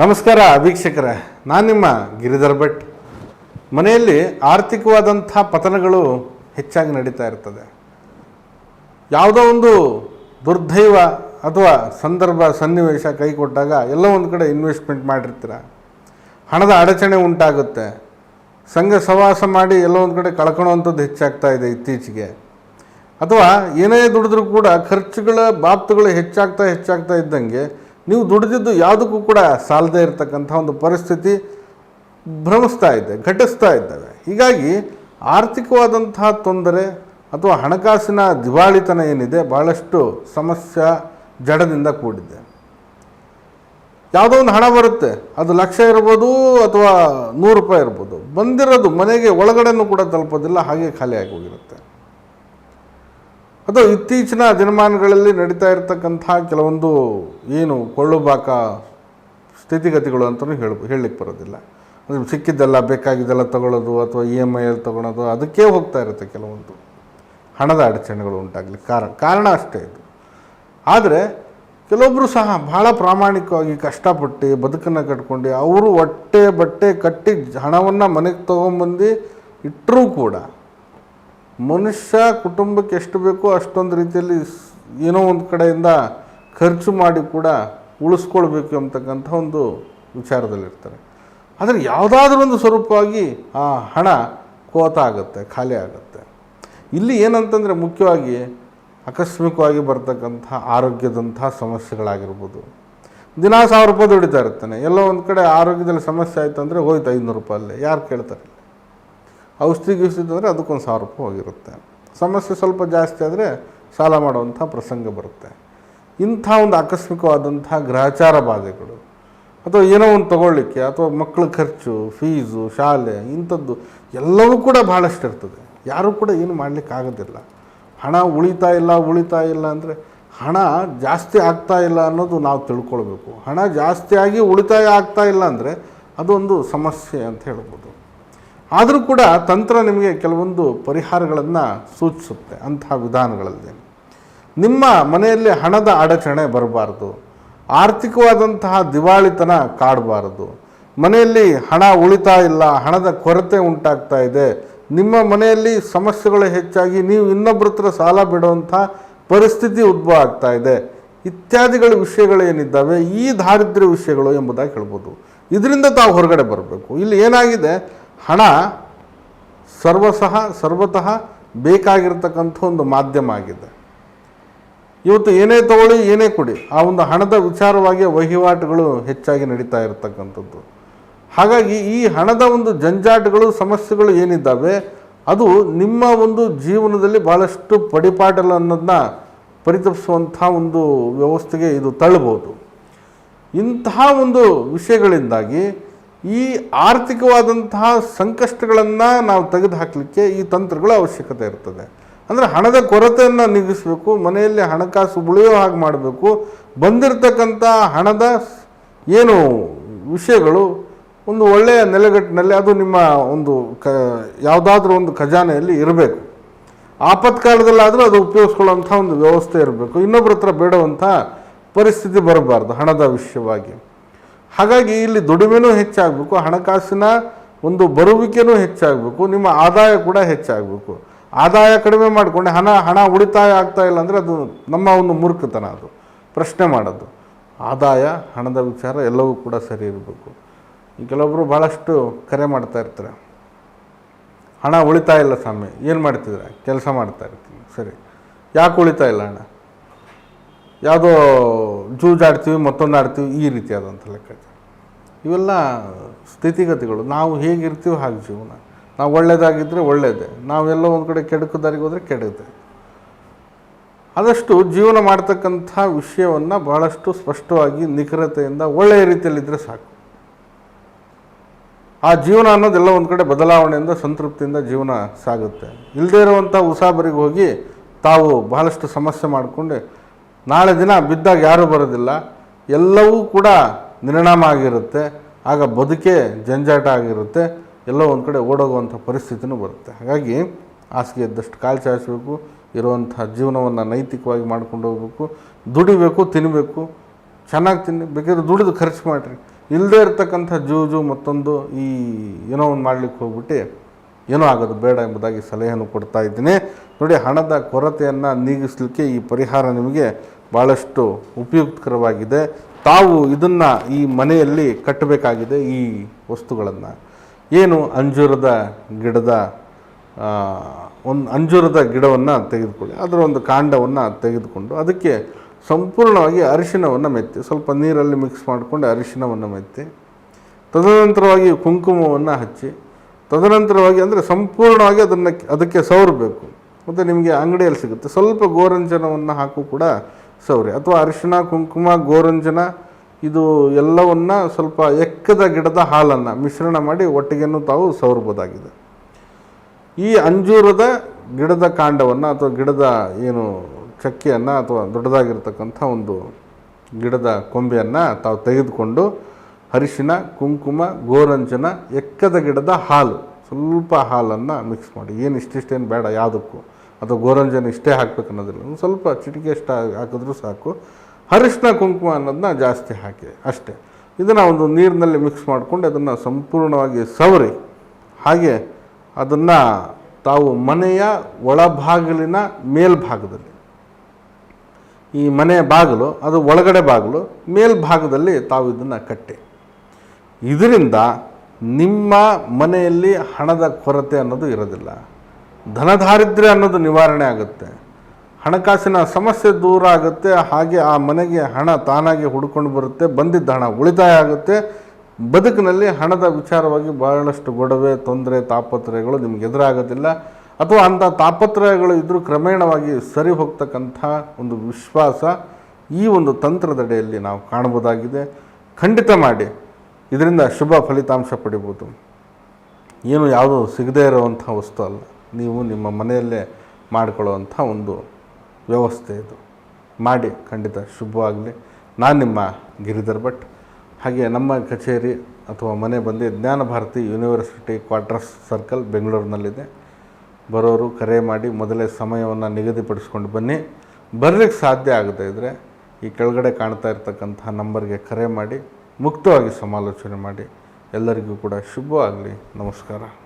ನಮಸ್ಕಾರ ವೀಕ್ಷಕರೇ, ನಾನು ನಿಮ್ಮ ಗಿರಿಧರ್ ಭಟ್. ಮನೆಯಲ್ಲಿ ಆರ್ಥಿಕವಾದಂಥ ಪತನಗಳು ಹೆಚ್ಚಾಗಿ ನಡೀತಾ ಇರ್ತದೆ. ಯಾವುದೋ ಒಂದು ದುರ್ದೈವ ಅಥವಾ ಸಂದರ್ಭ, ಸನ್ನಿವೇಶ ಕೈ ಕೊಟ್ಟಾಗ ಎಲ್ಲ ಒಂದು ಕಡೆ ಇನ್ವೆಸ್ಟ್ಮೆಂಟ್ ಮಾಡಿರ್ತೀರ. ಹಣದ ಅಡಚಣೆ ಉಂಟಾಗುತ್ತೆ. ಸಂಘ ಸವಾಸ ಮಾಡಿ ಎಲ್ಲ ಒಂದು ಕಡೆ ಕಳ್ಕೊಳ್ಳೋವಂಥದ್ದು ಹೆಚ್ಚಾಗ್ತಾ ಇದೆ ಇತ್ತೀಚೆಗೆ. ಅಥವಾ ಏನೇ ದುಡಿದ್ರೂ ಕೂಡ ಖರ್ಚುಗಳ, ಬಾಪ್ತುಗಳು ಹೆಚ್ಚಾಗ್ತಾ ಹೆಚ್ಚಾಗ್ತಾ ಇದ್ದಂಗೆ ನೀವು ದುಡಿದಿದ್ದು ಯಾವುದಕ್ಕೂ ಕೂಡ ಸಾಲದೇ ಇರತಕ್ಕಂಥ ಒಂದು ಪರಿಸ್ಥಿತಿ ಭ್ರಮಿಸ್ತಾ ಇದೆ, ಘಟಿಸ್ತಾ ಇದ್ದಾವೆ. ಹೀಗಾಗಿ ಆರ್ಥಿಕವಾದಂತಹ ತೊಂದರೆ ಅಥವಾ ಹಣಕಾಸಿನ ದಿವಾಳಿತನ ಏನಿದೆ ಭಾಳಷ್ಟು ಸಮಸ್ಯೆ ಜಡದಿಂದ ಕೂಡಿದೆ. ಯಾವುದೋ ಒಂದು ಹಣ ಬರುತ್ತೆ, ಅದು ಲಕ್ಷ ಇರ್ಬೋದು ಅಥವಾ ನೂರು ರೂಪಾಯಿ ಇರ್ಬೋದು, ಬಂದಿರೋದು ಮನೆಗೆ ಒಳಗಡೆನೂ ಕೂಡ ತಲುಪೋದಿಲ್ಲ, ಹಾಗೆ ಖಾಲಿಯಾಗಿ ಹೋಗಿರುತ್ತೆ. ಅದು ಇತ್ತೀಚಿನ ದಿನಮಾನಗಳಲ್ಲಿ ನಡೀತಾ ಇರತಕ್ಕಂಥ ಕೆಲವೊಂದು ಏನು ಕೊಳ್ಳುಬಾಕ ಸ್ಥಿತಿಗತಿಗಳು ಅಂತಲೂ ಹೇಳ, ಹೇಳಲಿಕ್ಕೆ ಬರೋದಿಲ್ಲ. ಅದು ಸಿಕ್ಕಿದ್ದೆಲ್ಲ ಬೇಕಾಗಿದ್ದೆಲ್ಲ ತಗೊಳ್ಳೋದು ಅಥವಾ ಇ ಎಂ ಐಯಲ್ಲಿ ತೊಗೊಳೋದು ಅದಕ್ಕೇ ಹೋಗ್ತಾ ಇರುತ್ತೆ ಕೆಲವೊಂದು ಹಣದ ಅಡಚಣೆಗಳು ಉಂಟಾಗಲಿ ಕಾರಣ ಕಾರಣ ಅಷ್ಟೇ ಇದು. ಆದರೆ ಕೆಲವೊಬ್ಬರು ಸಹ ಭಾಳ ಪ್ರಾಮಾಣಿಕವಾಗಿ ಕಷ್ಟಪಟ್ಟು ಬದುಕನ್ನು ಕಟ್ಕೊಂಡು ಅವರು ಹೊಟ್ಟೆ ಬಟ್ಟೆ ಕಟ್ಟಿ ಹಣವನ್ನು ಮನೆಗೆ ತೊಗೊಂಬಂದು ಇಟ್ಟರೂ ಕೂಡ ಮನುಷ್ಯ ಕುಟುಂಬಕ್ಕೆ ಎಷ್ಟು ಬೇಕೋ ಅಷ್ಟೊಂದು ರೀತಿಯಲ್ಲಿ ಏನೋ ಒಂದು ಕಡೆಯಿಂದ ಖರ್ಚು ಮಾಡಿ ಕೂಡ ಉಳಿಸ್ಕೊಳ್ಬೇಕು ಅಂತಕ್ಕಂಥ ಒಂದು ವಿಚಾರದಲ್ಲಿರ್ತಾರೆ. ಆದರೆ ಯಾವುದಾದ್ರೂ ಒಂದು ಸ್ವರೂಪವಾಗಿ ಆ ಹಣ ಕೋತ ಆಗುತ್ತೆ, ಖಾಲಿ ಆಗುತ್ತೆ. ಇಲ್ಲಿ ಏನಂತಂದರೆ ಮುಖ್ಯವಾಗಿ ಆಕಸ್ಮಿಕವಾಗಿ ಬರ್ತಕ್ಕಂಥ ಆರೋಗ್ಯದಂಥ ಸಮಸ್ಯೆಗಳಾಗಿರ್ಬೋದು. ದಿನ ಸಾವಿರ ರೂಪಾಯಿ ದುಡಿತಾ ಇರ್ತಾನೆ. ಎಲ್ಲೋ ಒಂದು ಕಡೆ ಆರೋಗ್ಯದಲ್ಲಿ ಸಮಸ್ಯೆ ಆಯಿತು ಅಂದರೆ ಹೋಯ್ತು ಐನೂರು ರೂಪಾಯಿ ಅಲ್ಲೇ ಯಾರು ಕೇಳ್ತಾರೆ? ಔಷಧಿ ಅಂದರೆ ಅದಕ್ಕೊಂದು ಸಾವಿರ ರೂಪಾಯಿ ಹೋಗಿರುತ್ತೆ. ಸಮಸ್ಯೆ ಸ್ವಲ್ಪ ಜಾಸ್ತಿ ಆದರೆ ಸಾಲ ಮಾಡುವಂಥ ಪ್ರಸಂಗ ಬರುತ್ತೆ. ಇಂಥ ಒಂದು ಆಕಸ್ಮಿಕವಾದಂಥ ಗ್ರಹಚಾರ ಬಾಧೆಗಳು ಅಥವಾ ಏನೋ ಒಂದು ತಗೊಳ್ಳಿಕ್ಕೆ ಅಥವಾ ಮಕ್ಕಳ ಖರ್ಚು ಫೀಸು ಶಾಲೆ, ಇಂಥದ್ದು ಎಲ್ಲವೂ ಕೂಡ ಭಾಳಷ್ಟು ಇರ್ತದೆ. ಯಾರೂ ಕೂಡ ಏನು ಮಾಡಲಿಕ್ಕೆ ಆಗೋದಿಲ್ಲ. ಹಣ ಉಳಿತಾ ಇಲ್ಲ ಉಳಿತಾ ಇಲ್ಲ ಅಂದರೆ ಹಣ ಜಾಸ್ತಿ ಆಗ್ತಾ ಇಲ್ಲ ಅನ್ನೋದು ನಾವು ತಿಳ್ಕೊಳ್ಬೇಕು. ಹಣ ಜಾಸ್ತಿಯಾಗಿ ಉಳಿತಾಯ ಆಗ್ತಾ ಇಲ್ಲ ಅಂದರೆ ಅದೊಂದು ಸಮಸ್ಯೆ ಅಂತ ಹೇಳ್ಬೋದು. ಆದರೂ ಕೂಡ ತಂತ್ರ ನಿಮಗೆ ಕೆಲವೊಂದು ಪರಿಹಾರಗಳನ್ನು ಸೂಚಿಸುತ್ತೆ ಅಂತಹ ವಿಧಾನಗಳಲ್ಲಿ. ನಿಮ್ಮ ಮನೆಯಲ್ಲಿ ಹಣದ ಅಡಚಣೆ ಬರಬಾರ್ದು, ಆರ್ಥಿಕವಾದಂತಹ ದಿವಾಳಿತನ ಕಾಡಬಾರದು, ಮನೆಯಲ್ಲಿ ಹಣ ಉಳಿತಾ ಇಲ್ಲ, ಹಣದ ಕೊರತೆ ಉಂಟಾಗ್ತಾ ಇದೆ, ನಿಮ್ಮ ಮನೆಯಲ್ಲಿ ಸಮಸ್ಯೆಗಳು ಹೆಚ್ಚಾಗಿ ನೀವು ಇನ್ನೊಬ್ಬರ ಹತ್ರ ಸಾಲ ಬಿಡುವಂಥ ಪರಿಸ್ಥಿತಿ ಉದ್ಭವ ಆಗ್ತಾ ಇದೆ, ಇತ್ಯಾದಿಗಳ ವಿಷಯಗಳು ಏನಿದ್ದಾವೆ, ಈ ದಾರಿದ್ರ್ಯ ವಿಷಯಗಳು ಎಂಬುದಾಗಿ ಹೇಳ್ಬೋದು. ಇದರಿಂದ ತಾವು ಹೊರಗಡೆ ಬರಬೇಕು. ಇಲ್ಲಿ ಏನಾಗಿದೆ ಹಣ ಸರ್ವಸಹ, ಸರ್ವತಃ ಬೇಕಾಗಿರ್ತಕ್ಕಂಥ ಒಂದು ಮಾಧ್ಯಮ ಆಗಿದೆ. ಇವತ್ತು ಏನೇ ತಗೊಳ್ಳಿ, ಏನೇ ಕೊಡಿ, ಆ ಒಂದು ಹಣದ ವಿಚಾರವಾಗಿ ವಹಿವಾಟುಗಳು ಹೆಚ್ಚಾಗಿ ನಡೀತಾ ಇರತಕ್ಕಂಥದ್ದು. ಹಾಗಾಗಿ ಈ ಹಣದ ಒಂದು ಜಂಜಾಟಗಳು, ಸಮಸ್ಯೆಗಳು ಏನಿದ್ದಾವೆ, ಅದು ನಿಮ್ಮ ಒಂದು ಜೀವನದಲ್ಲಿ ಭಾಳಷ್ಟು ಪಡಿಪಾಟಲು ಅನ್ನೋದನ್ನ ಪರಿತಪಿಸುವಂಥ ಒಂದು ವ್ಯವಸ್ಥೆಗೆ ಇದು ತಳ್ಳಬಹುದು ಇಂತಹ ಒಂದು ವಿಷಯಗಳಿಂದಾಗಿ ಈ ಆರ್ಥಿಕವಾದಂತಹ ಸಂಕಷ್ಟಗಳನ್ನು ನಾವು ತೆಗೆದು ಹಾಕಲಿಕ್ಕೆ ಈ ತಂತ್ರಗಳ ಅವಶ್ಯಕತೆ ಇರ್ತದೆ. ಅಂದರೆ ಹಣದ ಕೊರತೆಯನ್ನು ನೀಗಿಸಬೇಕು, ಮನೆಯಲ್ಲಿ ಹಣಕಾಸು ಉಳಿಯೋ ಹಾಗೆ ಮಾಡಬೇಕು. ಬಂದಿರತಕ್ಕಂಥ ಹಣದ ಏನು ವಿಷಯಗಳು ಒಂದು ಒಳ್ಳೆಯ ನೆಲೆಗಟ್ಟಿನಲ್ಲಿ ಅದು ನಿಮ್ಮ ಒಂದು ಕ, ಯಾವುದಾದ್ರೂ ಒಂದು ಖಜಾನೆಯಲ್ಲಿ ಇರಬೇಕು. ಆಪತ್ಕಾಲದಲ್ಲಾದರೂ ಅದು ಉಪಯೋಗಿಸ್ಕೊಳ್ಳೋಂಥ ಒಂದು ವ್ಯವಸ್ಥೆ ಇರಬೇಕು. ಇನ್ನೊಬ್ಬರ ಹತ್ರ ಬೇಡುವಂಥ ಪರಿಸ್ಥಿತಿ ಬರಬಾರ್ದು ಹಣದ ವಿಷಯವಾಗಿ. ಹಾಗಾಗಿ ಇಲ್ಲಿ ದುಡಿಮೆನೂ ಹೆಚ್ಚಾಗಬೇಕು, ಹಣಕಾಸಿನ ಒಂದು ಬರುವಿಕೆನೂ ಹೆಚ್ಚಾಗಬೇಕು, ನಿಮ್ಮ ಆದಾಯ ಕೂಡ ಹೆಚ್ಚಾಗಬೇಕು. ಆದಾಯ ಕಡಿಮೆ ಮಾಡಿಕೊಂಡು ಹಣ ಹಣ ಉಳಿತಾಯ ಆಗ್ತಾ ಇಲ್ಲ ಅಂದರೆ ಅದು ನಮ್ಮ ಒಂದು ಮೂರ್ಖತನ ಅದು. ಪ್ರಶ್ನೆ ಮಾಡೋದು. ಆದಾಯ, ಹಣದ ವಿಚಾರ ಎಲ್ಲವೂ ಕೂಡ ಸರಿ ಇರಬೇಕು. ಕೆಲವೊಬ್ಬರು ಭಾಳಷ್ಟು ಕರೆ ಮಾಡ್ತಾ ಇರ್ತಾರೆ. ಹಣ ಉಳಿತಾ ಇಲ್ಲ ಸ್ವಾಮಿ, ಏನು ಮಾಡ್ತಿದ್ರೆ ಕೆಲಸ ಮಾಡ್ತಾ ಇರ್ತೀನಿ, ಸರಿ. ಯಾಕೆ ಉಳಿತಾ ಇಲ್ಲ ಹಣ? ಯಾವುದೋ ಜೂಜಾಡ್ತೀವಿ, ಮತ್ತೊಂದು ಆಡ್ತೀವಿ, ಈ ರೀತಿಯಾದಂಥ ಲೆಕ್ಕ ಇವೆಲ್ಲ ಸ್ಥಿತಿಗತಿಗಳು. ನಾವು ಹೇಗಿರ್ತೀವಿ ಹಾಗೆ ಜೀವನ. ನಾವು ಒಳ್ಳೆಯದಾಗಿದ್ದರೆ ಒಳ್ಳೇದೇ. ನಾವೆಲ್ಲ ಒಂದು ಕಡೆ ಕೆಡಕು ದಾರಿಗೆ ಹೋದರೆ ಕೆಡುತ್ತೆ ಆದಷ್ಟು ಜೀವನ ಮಾಡ್ತಕ್ಕಂಥ ವಿಷಯವನ್ನು ಬಹಳಷ್ಟು ಸ್ಪಷ್ಟವಾಗಿ, ನಿಖರತೆಯಿಂದ, ಒಳ್ಳೆಯ ರೀತಿಯಲ್ಲಿದ್ದರೆ ಸಾಕು. ಆ ಜೀವನ ಅನ್ನೋದೆಲ್ಲ ಒಂದು ಕಡೆ ಬದಲಾವಣೆಯಿಂದ, ಸಂತೃಪ್ತಿಯಿಂದ ಜೀವನ ಸಾಗುತ್ತೆ. ಇಲ್ಲದೇ ಇರುವಂಥ ಉಸಾಬರಿಗೆ ಹೋಗಿ ತಾವು ಬಹಳಷ್ಟು ಸಮಸ್ಯೆ ಮಾಡಿಕೊಂಡು ನಾಳೆ ದಿನ ಬಿದ್ದಾಗ ಯಾರೂ ಬರೋದಿಲ್ಲ. ಎಲ್ಲವೂ ಕೂಡ ನಿರ್ಣಾಮ ಆಗಿರುತ್ತೆ. ಆಗ ಬದುಕೆ ಜಂಜಾಟ ಆಗಿರುತ್ತೆ. ಎಲ್ಲೋ ಒಂದು ಕಡೆ ಓಡೋಗುವಂಥ ಪರಿಸ್ಥಿತಿನೂ ಬರುತ್ತೆ. ಹಾಗಾಗಿ ಹಾಸಿಗೆ ಇದ್ದಷ್ಟು ಕಾಲು ಚಾಚಬೇಕು ಇರುವಂಥ ಜೀವನವನ್ನು ನೈತಿಕವಾಗಿ ಮಾಡ್ಕೊಂಡು ಹೋಗ್ಬೇಕು. ದುಡಿಬೇಕು ತಿನ್ನಬೇಕು ಚೆನ್ನಾಗಿ ತಿನ್ನಿ, ಬೇಕಾದ್ರೆ ದುಡಿದು ಖರ್ಚು ಮಾಡಿರಿ. ಇಲ್ಲದೇ ಇರತಕ್ಕಂಥ ಜೂಜು ಮತ್ತೊಂದು ಈ ಏನೋ ಒಂದು ಮಾಡ್ಲಿಕ್ಕೆ ಹೋಗ್ಬಿಟ್ಟು ಏನೋ ಆಗೋದು ಬೇಡ ಎಂಬುದಾಗಿ ಸಲಹೆಯನ್ನು ಕೊಡ್ತಾ ಇದ್ದೀನಿ. ನೋಡಿ ಹಣದ ಕೊರತೆಯನ್ನು ನೀಗಿಸಲಿಕ್ಕೆ ಈ ಪರಿಹಾರ ನಿಮಗೆ ಭಾಳಷ್ಟು ಉಪಯುಕ್ತಕರವಾಗಿದೆ. ತಾವು ಇದನ್ನು ಈ ಮನೆಯಲ್ಲಿ ಕಟ್ಟಬೇಕಾಗಿದೆ ಈ ವಸ್ತುಗಳನ್ನು. ಏನು ಅಂಜೂರದ ಗಿಡದ ಒಂದು ಅಂಜೂರದ ಗಿಡವನ್ನು ತೆಗೆದುಕೊಳ್ಳಿ. ಅದರ ಒಂದು ಕಾಂಡವನ್ನು ತೆಗೆದುಕೊಂಡು ಅದಕ್ಕೆ ಸಂಪೂರ್ಣವಾಗಿ ಅರಿಶಿಣವನ್ನು ಮೆತ್ತಿ, ಸ್ವಲ್ಪ ನೀರಲ್ಲಿ ಮಿಕ್ಸ್ ಮಾಡಿಕೊಂಡು ಅರಿಶಿಣವನ್ನು ಮೆತ್ತಿ, ತದನಂತರವಾಗಿ ಕುಂಕುಮವನ್ನು ಹಚ್ಚಿ, ತದನಂತರವಾಗಿ ಅಂದರೆ ಸಂಪೂರ್ಣವಾಗಿ ಅದನ್ನು ಅದಕ್ಕೆ ಸವರಬೇಕು. ಮತ್ತು ನಿಮಗೆ ಅಂಗಡಿಯಲ್ಲಿ ಸಿಗುತ್ತೆ. ಸ್ವಲ್ಪ ಗೋರಂಜನವನ್ನು ಹಾಕು ಕೂಡ ಸೌರಿ ಅಥವಾ ಅರಿಶಿಣ, ಕುಂಕುಮ, ಗೋರಂಜನ, ಇದು ಎಲ್ಲವನ್ನು ಸ್ವಲ್ಪ ಎಕ್ಕದ ಗಿಡದ ಹಾಲನ್ನು ಮಿಶ್ರಣ ಮಾಡಿ ಒಟ್ಟಿಗೆಯನ್ನು ತಾವು ಸವರ್ಬೋದಾಗಿದೆ ಈ ಅಂಜೂರದ ಗಿಡದ ಕಾಂಡವನ್ನು ಅಥವಾ ಗಿಡದ ಏನು ಚಕ್ಕೆಯನ್ನು ಅಥವಾ ದೊಡ್ಡದಾಗಿರ್ತಕ್ಕಂಥ ಒಂದು ಗಿಡದ ಕೊಂಬೆಯನ್ನು ತಾವು ತೆಗೆದುಕೊಂಡು ಅರಿಶಿನ ಕುಂಕುಮ, ಗೋರಂಜನ ಎಕ್ಕದ ಗಿಡದ ಹಾಲು, ಸ್ವಲ್ಪ ಹಾಲನ್ನು ಮಿಕ್ಸ್ ಮಾಡಿ. ಏನು ಇಷ್ಟಿಷ್ಟೇನು ಬೇಡ, ಯಾವುದಕ್ಕೂ. ಅಥವಾ ಗೋರಂಜನ ಇಷ್ಟೇ ಹಾಕ್ಬೇಕು ಅನ್ನೋದಿಲ್ಲ. ಒಂದು ಸ್ವಲ್ಪ ಚಿಟಿಕೆ ಅಷ್ಟು ಹಾಕಿದ್ರೂ ಸಾಕು. ಅರಿಶಿನ, ಕುಂಕುಮ ಅನ್ನೋದನ್ನ ಜಾಸ್ತಿ ಹಾಕಿ, ಅಷ್ಟೇ. ಇದನ್ನು ಒಂದು ನೀರಿನಲ್ಲಿ ಮಿಕ್ಸ್ ಮಾಡಿಕೊಂಡು ಅದನ್ನು ಸಂಪೂರ್ಣವಾಗಿ ಸವರಿ, ಹಾಗೆ ಅದನ್ನು ತಾವು ಮನೆಯ ಒಳಭಾಗಿಲಿನ ಮೇಲ್ಭಾಗದಲ್ಲಿ, ಈ ಮನೆಯ ಬಾಗಿಲು, ಅದು ಒಳಗಡೆ ಬಾಗಿಲು, ಮೇಲ್ಭಾಗದಲ್ಲಿ ತಾವು ಇದನ್ನು ಕಟ್ಟಿ. ಇದರಿಂದ ನಿಮ್ಮ ಮನೆಯಲ್ಲಿ ಹಣದ ಕೊರತೆ ಅನ್ನೋದು ಇರೋದಿಲ್ಲ. ಧನದಾರಿದ್ರ್ಯ ಅನ್ನೋದು ನಿವಾರಣೆ ಆಗುತ್ತೆ. ಹಣಕಾಸಿನ ಸಮಸ್ಯೆ ದೂರ ಆಗುತ್ತೆ. ಹಾಗೆ ಆ ಮನೆಗೆ ಹಣ ತಾನಾಗಿ ಹುಡ್ಕೊಂಡು ಬರುತ್ತೆ. ಬಂದಿದ್ದ ಹಣ ಉಳಿತಾಯ ಆಗುತ್ತೆ. ಬದುಕಿನಲ್ಲಿ ಹಣದ ವಿಚಾರವಾಗಿ ಬಹಳಷ್ಟು ಗೊಡವೆ, ತೊಂದರೆ, ತಾಪತ್ರಯಗಳು ನಿಮ್ಗೆ ಎದುರಾಗೋದಿಲ್ಲ. ಅಥವಾ ಅಂಥ ತಾಪತ್ರಯಗಳು ಇದ್ದರೂ ಕ್ರಮೇಣವಾಗಿ ಸರಿ ಹೋಗ್ತಕ್ಕಂಥ ಒಂದು ವಿಶ್ವಾಸ ಈ ಒಂದು ತಂತ್ರದಡೆಯಲ್ಲಿ ನಾವು ಕಾಣ್ಬೋದಾಗಿದೆ ಖಂಡಿತ ಮಾಡಿ. ಇದರಿಂದ ಶುಭ ಫಲಿತಾಂಶ ಪಡಿಬೋದು. ಏನು ಯಾವುದೂ ಸಿಗದೇ ಇರುವಂಥ ವಸ್ತು ಅಲ್ಲ. ನೀವು ನಿಮ್ಮ ಮನೆಯಲ್ಲೇ ಮಾಡಿಕೊಳ್ಳುವಂಥ ಒಂದು ವ್ಯವಸ್ಥೆ ಇದು. ಮಾಡಿ, ಖಂಡಿತ ಶುಭವಾಗಲಿ. ನಾನು ನಿಮ್ಮ ಗಿರಿಧರ್ ಭಟ್. ಹಾಗೆ ನಮ್ಮ ಕಚೇರಿ ಅಥವಾ ಮನೆ ಬಂದು ಜ್ಞಾನ ಭಾರತಿ ಯೂನಿವರ್ಸಿಟಿ ಕ್ವಾರ್ಟರ್ಸ್ ಸರ್ಕಲ್ ಬೆಂಗಳೂರಿನಲ್ಲಿದೆ. ಬರೋರು ಕರೆ ಮಾಡಿ ಮೊದಲೇ ಸಮಯವನ್ನು ನಿಗದಿಪಡಿಸ್ಕೊಂಡು ಬನ್ನಿ. ಬರಲಿಕ್ಕೆ ಸಾಧ್ಯ ಆಗದೇ ಇದ್ದರೆ ಈ ಕೆಳಗಡೆ ಕಾಣ್ತಾ ಇರ್ತಕ್ಕಂತಹ ನಂಬರ್ಗೆ ಕರೆ ಮಾಡಿ ಮುಕ್ತವಾಗಿ ಸಮಾಲೋಚನೆ ಮಾಡಿ. ಎಲ್ಲರಿಗೂ ಕೂಡ ಶುಭವಾಗಲಿ. ನಮಸ್ಕಾರ.